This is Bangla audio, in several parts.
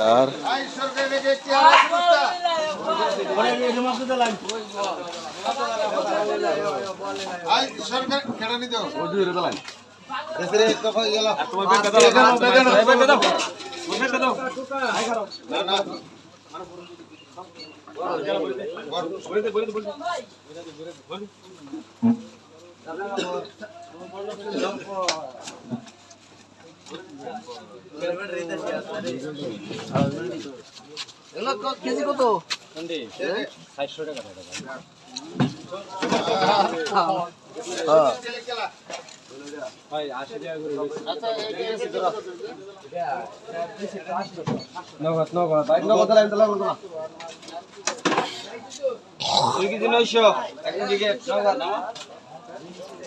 চার সরকার একটি আড়াই বস্তা আই সরকার কেটে নিতে দেশে তো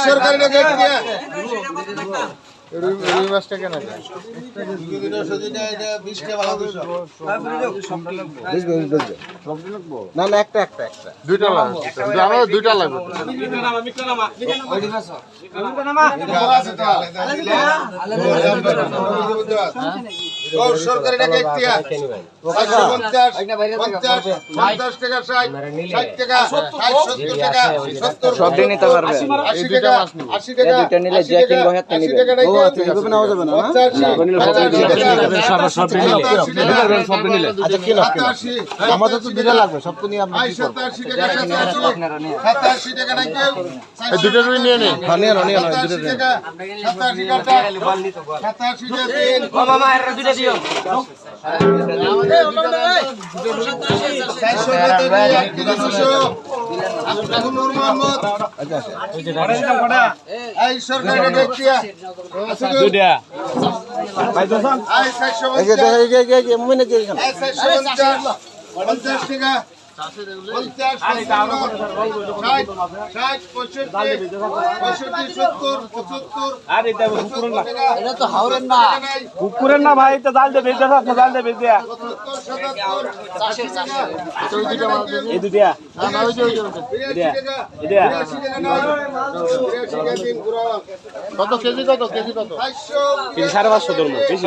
সরকার রুই মাছটা কেন না না একটা একটা একটা। দুইটা লাগবে। আমার দুইটা লাগবে। সরকারি টাকা একটিয়া পঞ্চাশ পঞ্চাশ পঞ্চাশ টাকা ষাট ষাট টাকা সত্তর টাকা সত্তর সব দিয়ে নিতে পারবে আশি টাকা আশি টাকা নিলে জ্যাক নিবে। কেউ? আচ্ছা এভাবে নেওয়া যাবে না আচ্ছা আমাদের তো লাগবে সব তো নিয়ে কি নাই রুই নিয়ে নে। হ্যাঁ নিয়ে নিয়ে দুটো এই সরকারের ব্যক্তিয়া। আছে কেউ? এই যে পঞ্চাশ, এই যে এই যে এই যে মুমিন পঞ্চাশ, পঞ্চাশ টাকা। পুকুরের না ভাই জাল দেবে জাল দেবে এই দুটিয়া কত কেজি কত? কেজি কত? সাড়ে পাঁচশো ধরবো বেশি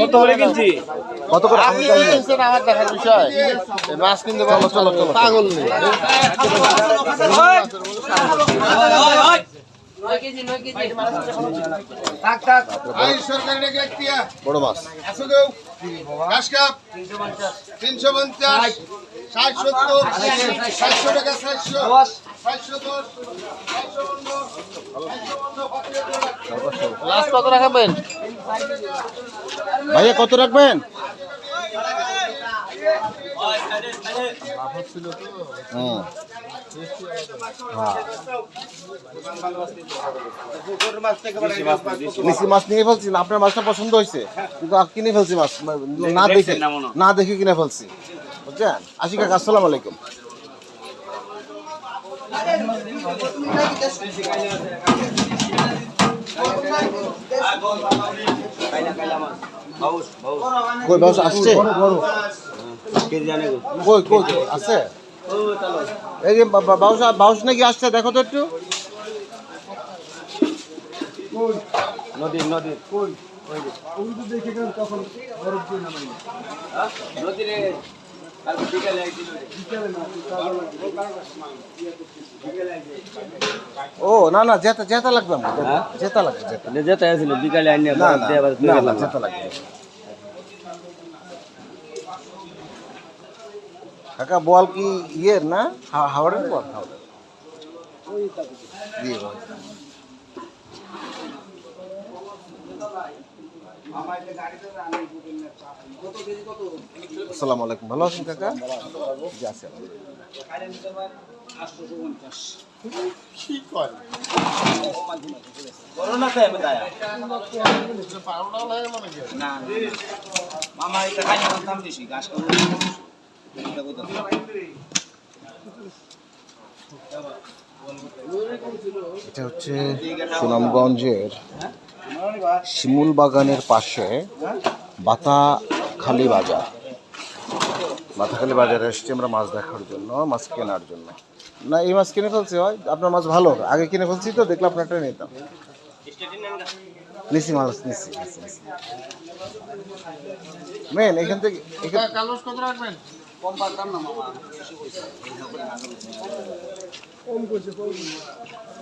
কত করে কিনছি? কত করে আমার দেখার বিষয়। মাছ কিনতে চলো চলো চলো। পাগল নেই। বড় মাছ। তিনশো পঞ্চাশ ষাট সত্তর সাতশো টাকা সাতশো লাস্ট কত রাখবেন? ভাইয়া কত রাখবেন? মাছ নিয়ে ফেলছি না আপনার মাছটা পছন্দ হয়েছে। কিন্তু কিনে ফেলছি মাছ না দেখে না দেখে কিনে ফেলছি। বুঝছেন? আশি কাকা আসসালামু আলাইকুম। কই বাউস আসছে? কই কই আছে? এই যে বা- বা- বাউস বাউস নাকি আসছে দেখো তো একটু। নদীর নদীর। বিকালে ও না না জেতা জেতা লাগবে আমার জেতা- জেতা লাগবে জেতা যেতে বিকালে আইনি না না না না জেতা লাগবে। কাকা বল কি ইয়ের না? হাওড়ের বল? হাওড়ের। দিয়ে আসসালামু আলাইকুম। ভালো আছেন কাকা? জি এটা হচ্ছে সুনামগঞ্জের শিমুল বাগানের পাশে বাতাখালী বাজার। বাতাখালী বাজারে এসেছি আমরা মাছ দেখার জন্য, মাছ কেনার জন্য। না, এই মাছ কিনে ফেলছি, হয়? আপনার মাছ ভালো আগে কিনে ফেলছি তো, দেখলে আপনারটা নিতাম। নিছি মাছ, নিছি। মেন, এখান থেকে কম না, মামা। বেশি কইছে।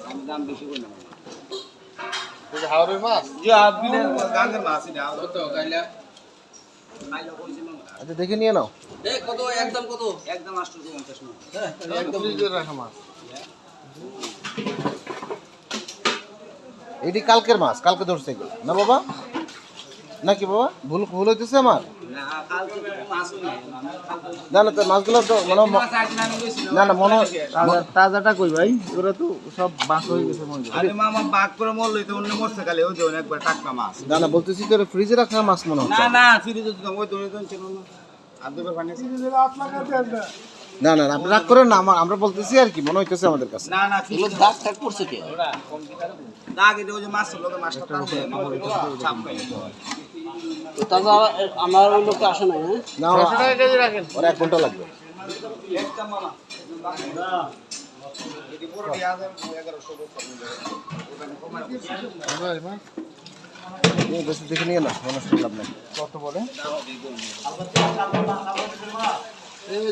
আমি দাম বেশি কই না মাছ গাঙ্গের মাছ এটা গাইলা আচ্ছা দেখে নিয়ে নাও এ কত একদম কত একদম 850 না একদম ফ্রিজে রাখা মাছ এটি কালকের মাছ কালকে ধরছে না বাবা নাকি বাবা? ভুল ভুল হইতেছে আমার? না না না তো মাছগুলো তো মনে না না মনে তাজাটা কই ভাই? ওরা তো সব বাঁক হয়ে গেছে মনে হয়। আরে মামা বাগ করে মরলই তো অন্য মরছে খালি ওই যে একবার টাটকা মাছ। না না বলতেছি তো ফ্রিজে রাখা মাছ মনে না হচ্ছে না ফিরে তো ওই দৌড়ে তো ছিল না আর দুবার পানি আছে? না না না, আপনি রাগ করেন না আমার আমরা বলতেছি আর কি মনে হইতেছে আমাদের কাছে। না না এগুলো দাগ টাগ পড়ছে কি? দাগ এটা ওই যে মাছ মাছটা মামার ভিতরে চাপ পাইলে তো তাজা আমার ওই লোকটা আসে নাই হ্যাঁ না ওরা এক ঘণ্টা লাগবে একদম মামা এটি পুরো দিয়ে আছে 1100 নিয়ে বেশি দেখে নিয়ে না মনে লাভ নেই কত বলে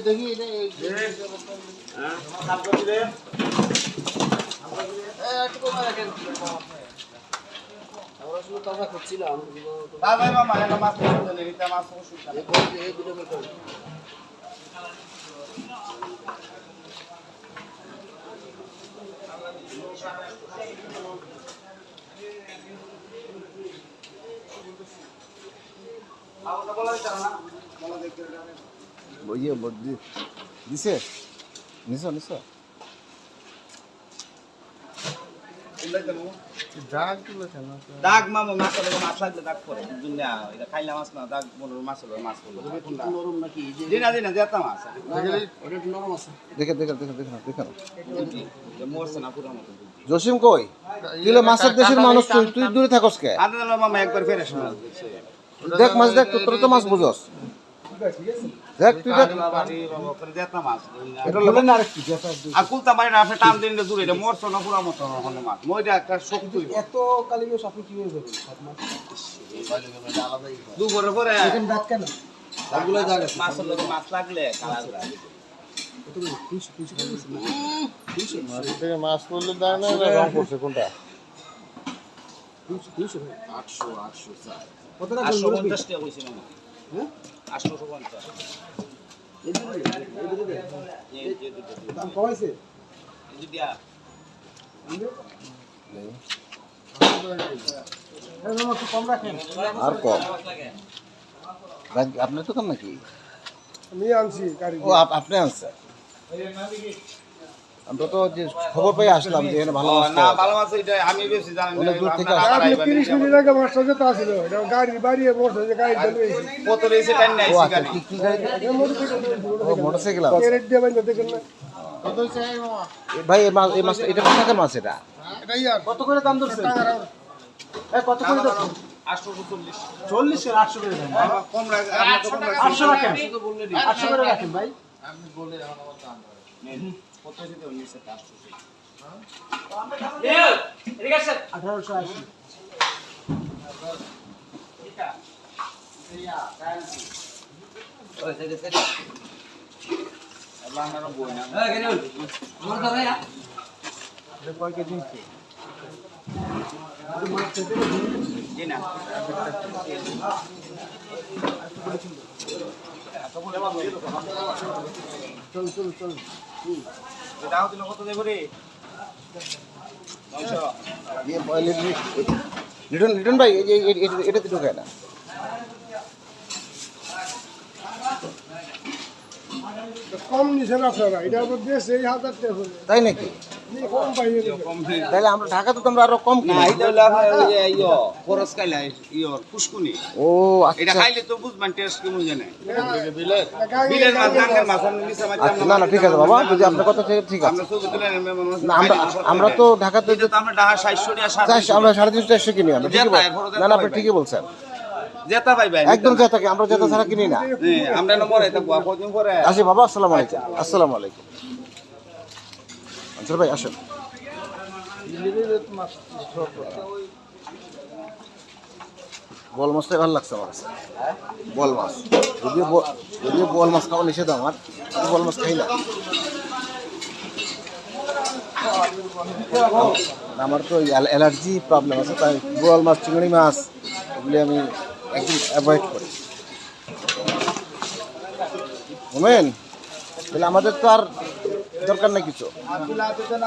দেখি এটা এই- এই একটু রাখেন। ভাই ভাই মামা এটা মাছ পছন্দ নেই এটা মাছ অবশ্যই এই দুটো বের ওই যে ব- দিছে? নিছো নিছো? দাগ তুলেছেন না? দাগ মামা মাছ হলে মাছ লাগলে দাগ পড়ে দুনিয়া এটা খাইলা মাছ না দাগ মনে মাছ হলো মাছ হলো। নরম নাকি? এই যে দিনা দিনা যেতাম মাছ ওটা নরম আছে। দেখে দেখে দেখে দেখে দেখে মরছে না পুরো মতো জসিম কই? তুই মাছের দেশের মানুষ তুই তুই দূরে থাকস কে? আদা মামা একবার ফেরে দেখ মাছ দেখ তোর তো মাছ বুঝস। মাছ। দুপুরে পরে লাগলে মাছ। পড়লে দেয় না রং করছে কোনটা? আটশো আটশো চার। কত টাকা আটশো পঞ্চাশ। কম আর কম আপনার দোকান নাকি? আমি আনছি ও আপনি আনছেন? আমরা তো যে খবর পেয়ে আসলাম যে এখানে ভালো মাছ না ভালো মাছ এটা আমি বেশি জানি না দূর থেকে মিনিট আগে আসছিল এটা গাড়ি যে গাড়ি চালু হয়েছে কত রয়েছে টাইম নাই ও আচ্ছা গাড়ি কি কি গাড়ি? ও মোটরসাইকেল আছে। দিয়ে বাইন্দা দেখেন না। কত হয়েছে এই মামা এ ভাই এই মাছ এই মাছ এটা মাছ এটা? এটা ইয়ার। কত করে দাম ধরছে এই কত করে দেন কম রাখছেন। আটশো রাখেন? আটশো করে রাখেন ভাই। আপনি বলে আমার দাম বাড়ে। নেন, কত হয়েছে তো নিচে তো আটশোশো। আঠারোশো আশি আল্লাহ আমারও বই না। দিল কত দেবো রে ইয়ে, লিটন লিটন ভাই এই যে এ- এ- এটাতে ঢোকায় না কম নিছেন আপনারা এটার উপর দেশ এই হাজার টাকা তাই নাকি? কম পাইয়ে দেবেন তাহলে আমরা ঢাকাতে তো আমরা আরও কম না এটা হলো আপনার ওই যে ইয়ো খরচ খাইলে পুষ্কুনি। ও এটা আচ্ছা খাইলে তো বুঝবেন টেস্ট কেমন জানে? বিলের বিলের মাছ গাঙ্গের মাছ আমি নিচে মাছ আচ্ছা না না ঠিক আছে বাবা যদি আপনার কথা ঠিক- ঠিক আছে। আমরা ছবি তুলে না আমরা আমরা তো ঢাকাতে আমরা ঢাকা 600 টাকা আমরা সাড়ে তিনশো চারশো কিনি আমরা না না আপনি ঠিকই বলছেন। জেতা ভাই ভাই একদম জেতা কি আমরা জেতা ছাড়া কিনি না। আমরা নম্বর এটা কদিন পরে আসি। বাবা আসসালামু আলাইকুম আসসালামু আলাইকুম। আনসার ভাই আসেন। বল মাছটাই ভালো লাগছে আমার কাছে। বল মাছ। যদিও যদিও বল মাছ খাওয়া নিষেধ আমার বল মাছ খাই না। আমার তো অ্যালার্জি প্রবলেম আছে তাই বল মাছ চিংড়ি মাছ এগুলি আমি একদম অ্যাভয়েড করি। বুঝলেন তাহলে আমাদের তো আর দরকার নেই কিছু।